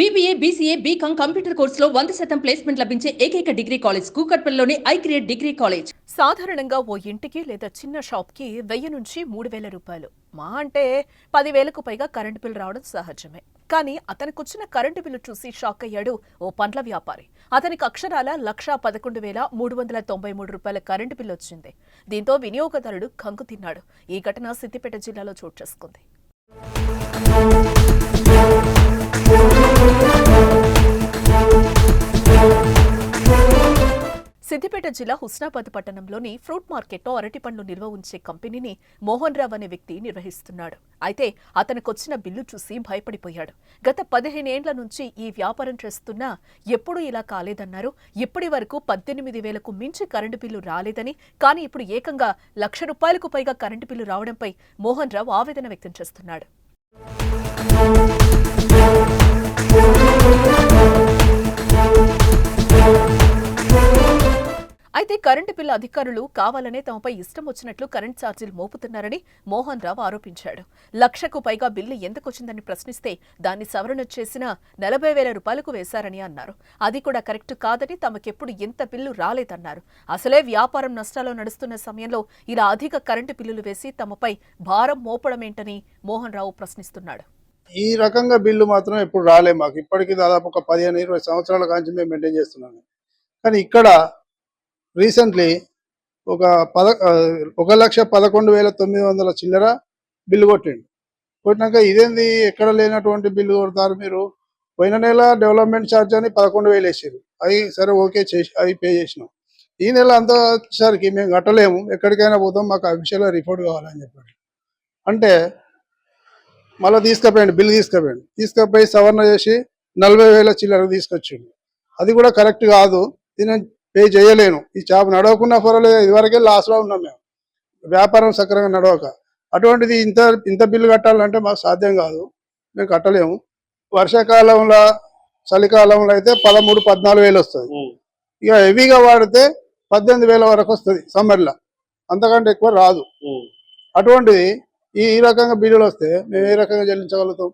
BBA BCA BCom computer కోర్సులో వంద శాతం ప్లేస్మెంట్ లభించే ఏకైక డిగ్రీ కాలేజ్ కూకట్పల్లిలోని ఐ క్రియేట్ డిగ్రీ కాలేజ్ సాధారణంగా ఓ ఇంటికి లేదా చిన్న షాప్కి వెయ్యి నుంచి మూడు వేల రూపాయలు. మా అంటే పదివేలకు పైగా కరెంటు బిల్లు రావడం సహజమే. కానీ అతనికొచ్చిన కరెంటు బిల్లు చూసి షాక్ అయ్యాడు ఓ పండ్ల వ్యాపారి. అతనికి అక్షరాల లక్షా పదకొండు వేల మూడు వందల తొంభై మూడు రూపాయల కరెంటు బిల్లు వచ్చింది. దీంతో వినియోగదారుడు కంగు తిన్నాడు ఈ ఘటన సిద్దిపేట జిల్లాలో చోటు చేసుకుంది. సిద్దిపేట జిల్లా హుస్నాబాద్ పట్టణంలోని ఫ్రూట్ మార్కెట్లో అరటి పండ్లు నిల్వ ఉంచే కంపెనీని మోహన్ రావు అనే వ్యక్తి నిర్వహిస్తున్నాడు. అయితే అతనికొచ్చిన బిల్లు చూసి భయపడిపోయాడు. గత పదిహేనేండ్ల నుంచి ఈ వ్యాపారం చేస్తున్నా ఎప్పుడూ ఇలా కాలేదన్నారు. ఇప్పటి వరకు పద్దెనిమిది వేలకు మించి కరెంటు బిల్లు రాలేదని కానీ ఇప్పుడు ఏకంగా లక్ష రూపాయలకు పైగా కరెంటు బిల్లు రావడంపై మోహన్ రావు ఆవేదన వ్యక్తం చేస్తున్నాడు. కరెంటు బిల్లు అధికారులు కావాలనే తమపై ఇష్టం వచ్చినట్లు కరెంట్ ఛార్జీలు మోపుతున్నారని మోహన్ రావు ఆరోపించాడు. లక్షకు పైగా బిల్లు ఎందుకొచ్చిందని ప్రశ్నిస్తే దాన్ని సవరణ చేసిన నలభై వేల రూపాయలకు వేశారని అన్నారు. అది కూడా కరెక్ట్ కాదని తమకెప్పుడు ఎంత బిల్లు రాలేదన్నారు. అసలే వ్యాపారం నష్టాల్లో నడుస్తున్న సమయంలో ఇలా అధిక కరెంటు బిల్లులు వేసి తమపై భారం మోపడమేంటని మోహన్ రావు ప్రశ్నిస్తున్నాడు. ఈ రకంగా బిల్లు మాత్రం ఎప్పుడు రాలే మాకు. ఇప్పటికీ దాదాపు ఒక పదిహేను ఇరవై సంవత్సరాల కాంచి మేము మెయింటైన్ చేస్తున్నాము. కానీ ఇక్కడ రీసెంట్లీ ఒక పద ఒక లక్ష పదకొండు వేల తొమ్మిది వందల చిల్లర బిల్లు కొట్టిండు. కొట్టినాక ఇదేంది? ఎక్కడ లేనటువంటి బిల్లు కొడతారు మీరు? పోయిన నెల డెవలప్మెంట్ ఛార్జ్ అని పదకొండు వేలు వేసారు అవి సరే ఓకే చేసి అవి పే చేసినాం. ఈ నెల అంతా వచ్చేసరికి మేము కట్టలేము. ఎక్కడికైనా పోతాం. మాకు అఫీషియల్గా రిపోర్ట్ కావాలని చెప్పాడు అంటే మళ్ళీ తీసుకుపోయండి బిల్లు తీసుకుపోయండి. తీసుకుపోయి సవరణ చేసి నలభై వేల చిల్లర తీసుకొచ్చిండు. అది కూడా కరెక్ట్ కాదు. దీని పే చేయలేను. ఈ షాప్ నడవకున్నా పర్వాలేదు ఇదివరకే లాస్లో ఉన్నాం మేము. వ్యాపారం సక్రంగా నడవక. అటువంటిది ఇంత ఇంత బిల్లు కట్టాలంటే మాకు సాధ్యం కాదు. మేము కట్టలేము. వర్షాకాలంలో చలికాలంలో అయితే పదమూడు పద్నాలుగు వేలు వస్తుంది. ఇక హెవీగా వాడితే పద్దెనిమిది వేల వరకు వస్తుంది సమ్మర్లో అంతకంటే ఎక్కువ రాదు. అటువంటిది ఈ ఈ రకంగా బిల్లులు వస్తే మేము ఏ రకంగా చెల్లించగలుగుతాం?